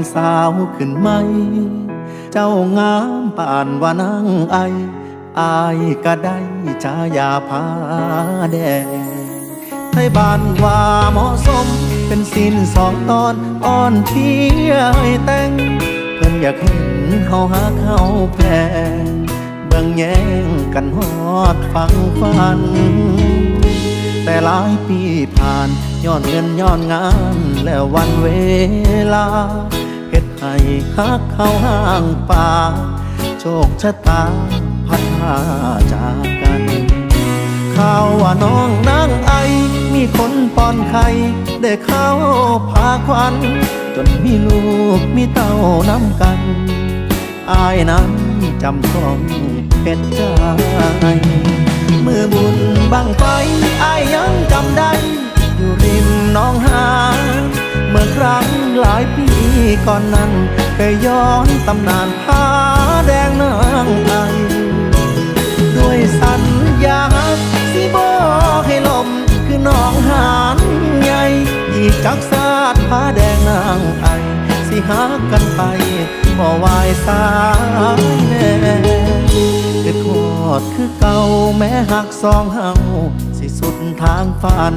เป็นสาวขึ้นไหม เจ้างามป่านว่านางไอ อายก็ได้ชายาพาแดงไทยบ้านว่าเหมาะสม เป็นสินสองตอนอ่อนเพียแต่ง เพิ่นอยากเห็นเฮาหาเขาแพงเบิ่งแย่งกันฮอดฟังฟัน แต่หลายปีผ่านย้อนเงินย้อนงานแล้ววันเวลา ให้ฮักเข้าห้างป่า โชคชะตาพัดพาจากกัน ข่าวว่าน้องนางไอ มีคนป้อนไข่ได้เข้าพาควัน จนมีลูกมีเต้าน้ำกัน อายนั้นจำต้องเป็นใจมือบุญบังไฟอายยังจำได้อยู่ริมน้องหา เมื่อครั้งหลายปีก่อนนั้นเคยย้อนตำนานผ้าแดงนางไอด้วยสัญญาสิบอกให้ลมคือน้องหานใหญ่ยีกจักสาดผ้าแดงนางไอสิหากันไปบ่วายสายแน่คือทอดคือเก่าแม้หักสองเฮาสิสุดทางฝัน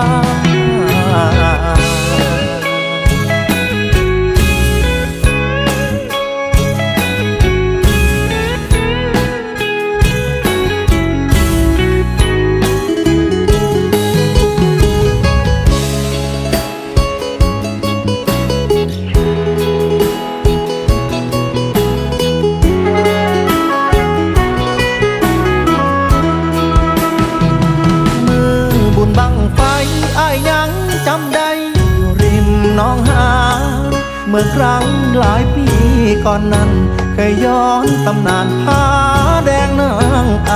ย รั้งหลายปีก่อนนั้น เคยย้อนตำนานผาแดงนางไอ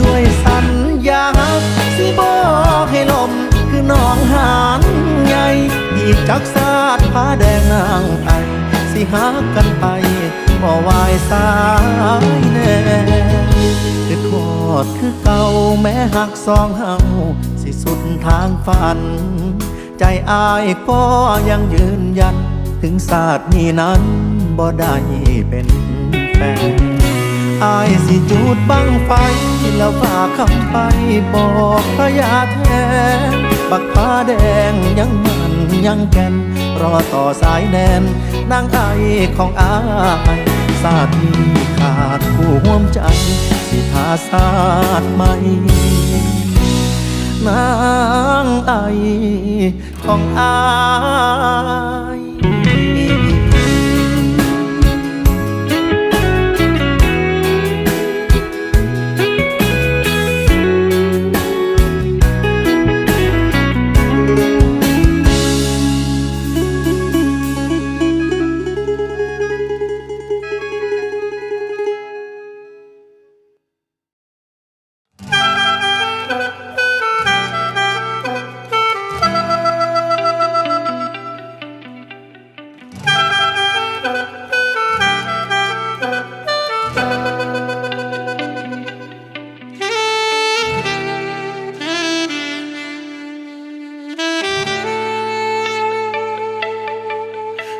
ด้วยสัญญาสิบอกให้ลมคือน้องหานใหญ่อีกจักสาดผาแดงนางไอ สิหากันไปบ่วายสายแน่คือทอดคือเก่าแม้หักสองเฮาสิสุดทางฝัน ใจอายก็ยังยืนยัน ถึงศาสตร์นี้นั้นบ่ได้เป็นแฟนอายสิจูดบังไฟ แล้วฝากคำไปบอกพระยาแทนบักผ้าแดงยังมันยังแก่น รอต่อสายแนนนางไอของอายศาสตร์นี้ขาดผู้ห่วมใจ สิทาศาสตร์ใหม่นางไอของอาย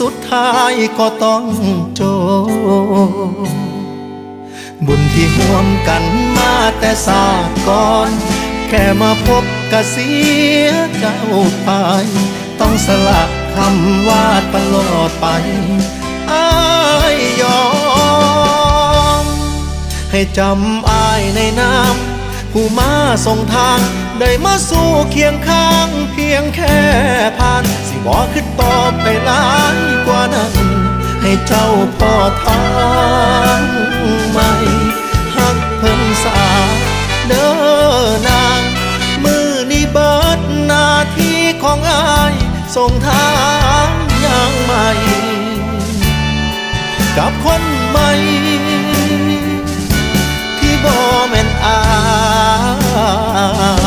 สุดท้ายก็ต้องจบบุญที่ห่วมกันมาแต่ศาสตร์ก่อน แค่มาพบกะเสียเจ้าไป ต้องสละคำว่าตลอดไปอายยอม ให้จำอายในน้ำผู้มาส่งทาง ได้มาสู่เคียงข้างเพียงแค่ผ่าน บอกขึ้นต่อไปหลายกว่านั้น ให้เจ้าพ่อทางใหม่หักเพิ่นสาเด้อนางมือนี้เบิดหน้าที่ของอายส่งทางอย่างใหม่ กับคนใหม่ที่บ่แม่นอาย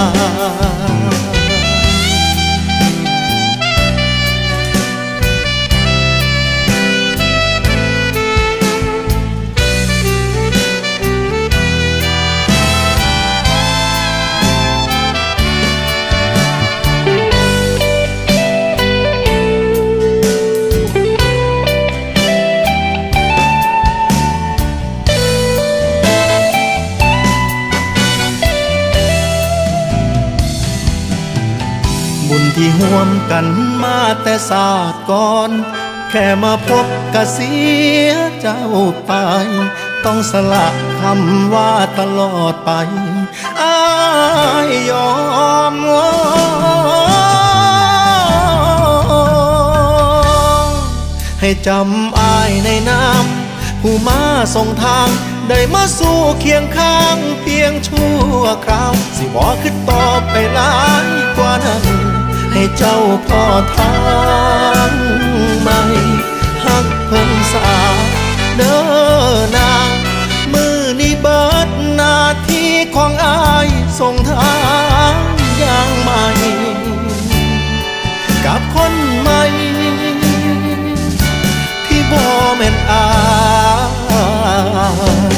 ที่ห่วมกันมาแต่ศาสตร์ก่อน แค่มาพบกะเสียเจ้าไป ต้องสละคำว่าตลอดไปอายยอมให้จำอายในน้ำผู้มาส่งทาง ได้มาสู่เคียงข้างเพียงชั่วคราว ให้เจ้าพ่อทางใหม่หักเพิ่นสาเด้อนามือนี้เบิดนาทีของอายส่งทางอย่างใหม่ กับคนใหม่ ที่บ่แม่นอาย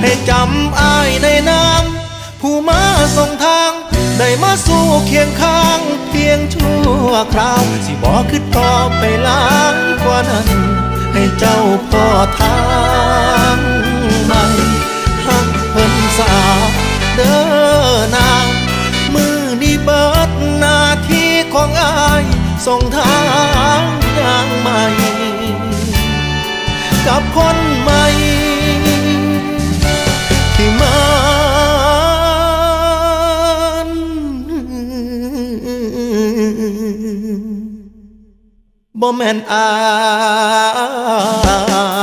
ให้จำอายในน้ำผู้มาส่งทาง ได้มาสู่เคียงข้าง ยงชั่วคราว สิบอกขึ้นต่อไปหลายกว่านั้น ให้เจ้าพ่อทางใหม่หักเพิ่นสาเด้อนางมือนี้เบิดหน้าที่ของอายส่งทางอย่างใหม่ กับคนใหม่ บ่แม่นอาย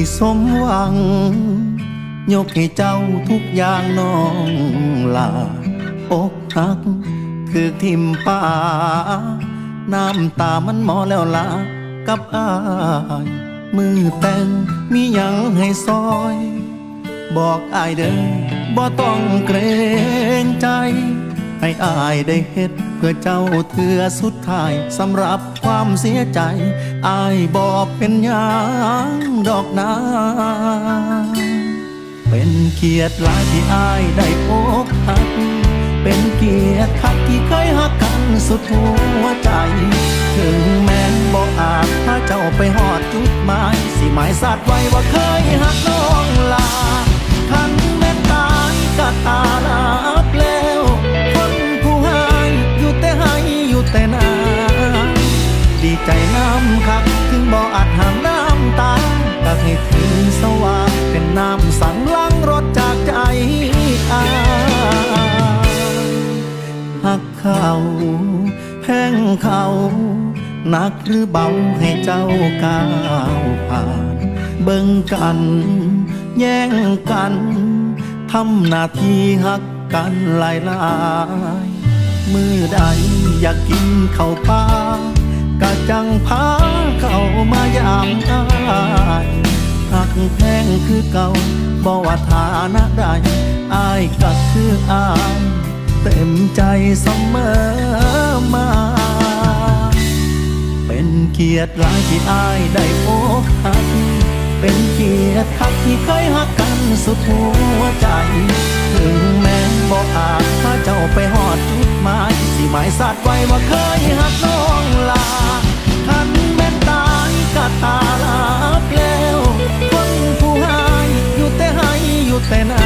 ที่สมหวัง ยกให้เจ้าทุกอย่างน้องลาอกหัก คือทิมป่า น้ำตามันหมอแล้วลากับอาย มือแต่งมียังให้ซอย บอกอายเด้อบ่ต้องเกรงใจ ให้อายได้เฮ็ด เพื่อเจ้าเถือสุดท้ายสำหรับความเสียใจอายบอกเป็นหยังดอกนาเป็นเกียรติหลายที่อายได้พบหักเป็นเกียรติคักที่เคยหักกันสุดหัวใจ ถึงแม้นบ่อาจพาเจ้าไปหอดจุดหมาย สิหมายสัตว์ไว้ว่าเคยหักน้องลา หนักหรือเบาให้เจ้าก้าวผ่าน เบิ่งกัน แย่งกันทำหน้าที่หักกันหลายหลายมือใดอยากกินข้าวปลากะจังพาเข้ามายามอายหักแพงคือเก่าบ่ว่าฐานะใดอายก็คืออาย เต็มใจเสมอมา เป็นเกียรติหลายที่อายได้พบหัก เป็นเกียรติคักที่เคยหักกันสุดหัวใจ ถึงแม้บอกอาจพาเจ้าไปหอดจุดหมายสิหมายสัตว์ไว้ว่าเคยหักน้องลาทันแม่นตายก็ตาลาเปลวคนผู้หายอยู่แต่ให้อยู่แต่นา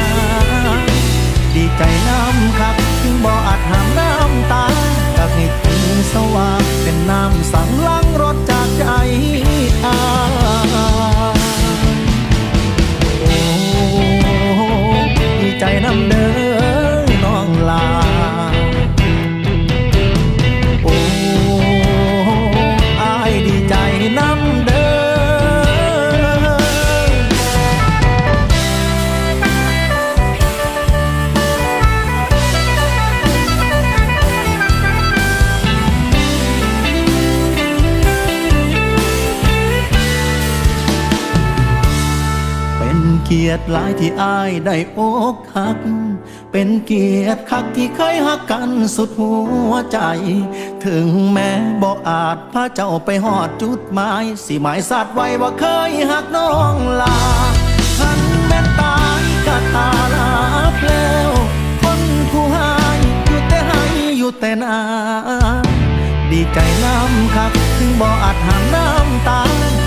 ดีใจน้ำครับถึงบ่อาจหามน้ำตาก็ให้ถึงสว่างเป็นน้ำสังลัง ใจน้ำเด้อ ยรติหลายที่อายได้อกหัก เป็นเกียรติคักที่เคยหักกันสุดหัวใจ ถึงแม้บ่อาจพาเจ้าไปหอดจุดหมายสิหมายสัตว์ไว้ว่าเคยหักน้องลาทันแม่ตายก็ตาลาเพลวคนผู้หายอยู่แต่ให้อยู่แต่นาดีใจน้ำคักถึงบ่อาจห่างน้ำ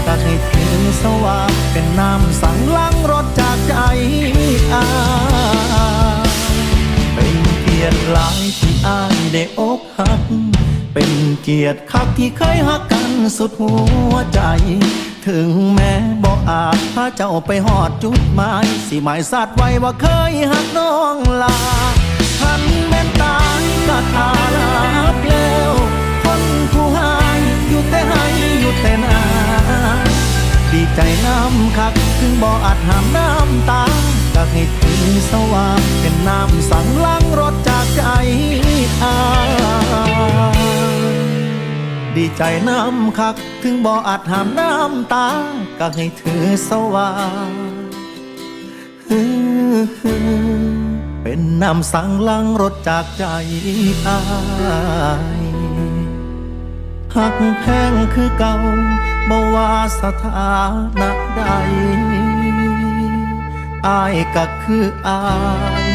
ตาก็ให้ถึงสว่างเป็นน้ำสั่งลังรถจากใจอาเป็นเกียรติหลายที่อายได้อกหัก เป็นเกียรติคักที่เคยหักกันสุดหัวใจ ถึงแม้บ่อาจพาเจ้าไปหอดจุดหมายสิหมายสัตว์ไว้ว่าเคยหักน้องลาทันแม่นตายก็ทา ใจน้ำคักถึงบ่ออาจหามน้ำตาก็ให้ถึงสว่างเป็นน้ำสั่งลังรถจากใจอาดีใจน้ำคักถึงบ่ออาจหามน้ำตาก็ให้ถือสว่างเป็นน้ำสั่งลังรถจากใจอาย หักแพงคือเก่าบ่ว่าสถานะใดอายก็คืออาย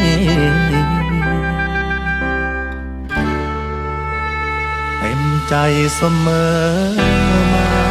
เต็มใจเสมอมา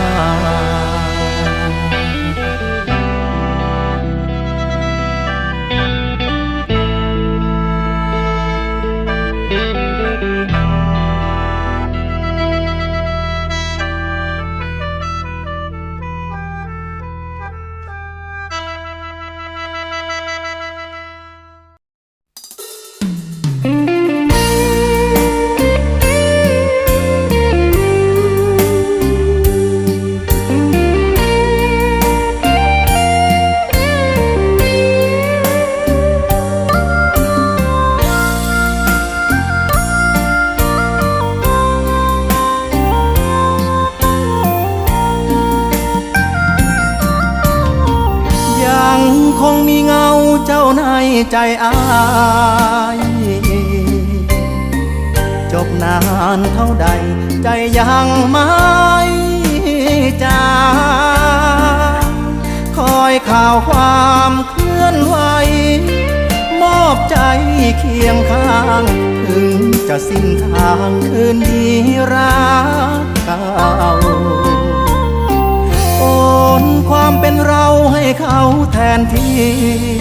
ใจอายจบนานเท่าใด ใจยังไม่จางคอยข่าวความเคลื่อนไหว มอบใจเคียงข้าง ถึงจะสิ้นทางคืนดีรักเก่าโอนความเป็นเราให้เขาแทนที่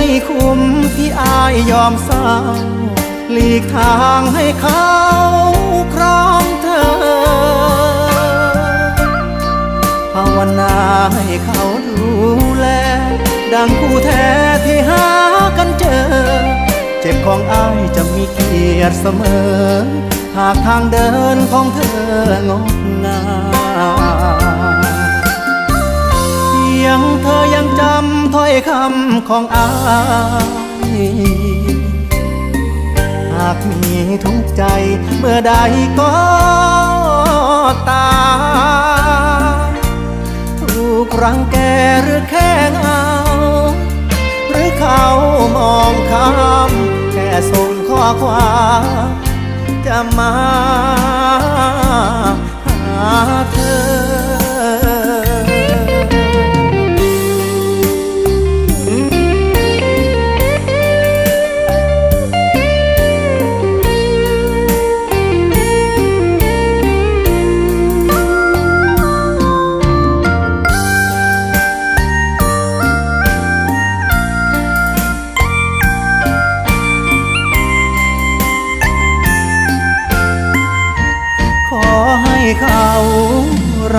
ให้คุ้มที่อายยอมเศร้าหลีกทางให้เขาครองเธอภาวนาให้เขาดูแล ดังคู่แท้ที่หากันเจอ เจ็บของอายจะมีเกียรติเสมอ หากทางเดินของเธองดงามเพียงเธอยังจำ ถ้อยคำของอายหากมีทุกข์ใจเมื่อใดก็ตาถูกรังแกหรือแค่เงาหรือเขามองข้ามแค่ส่งข้อความจะมาหาเธอ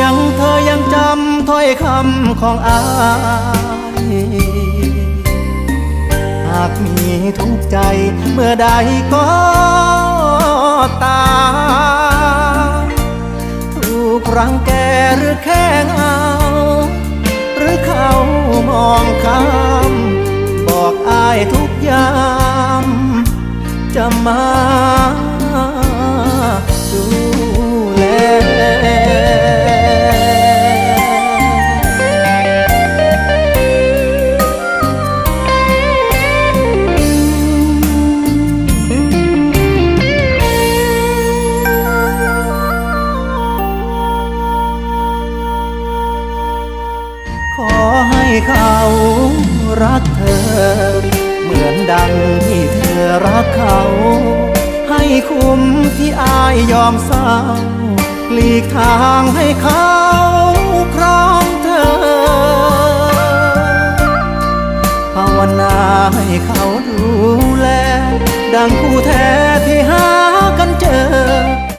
ยงเธอยังจำถ้อยคำของอายหากมีทุกใจเมื่อใดก็ตามถูกรังแกหรือแค่เงาหรือเขามองข้ามบอกอายทุกยามจะมา ขอให้เขารักเธอ เหมือนดังที่เธอรักเขา ให้คุ้มที่อายยอมเศร้าห ลีกทางให้เขาครองเธอ ภาวนาให้เขาดูแล ดังคู่แท้ที่หากันเจอ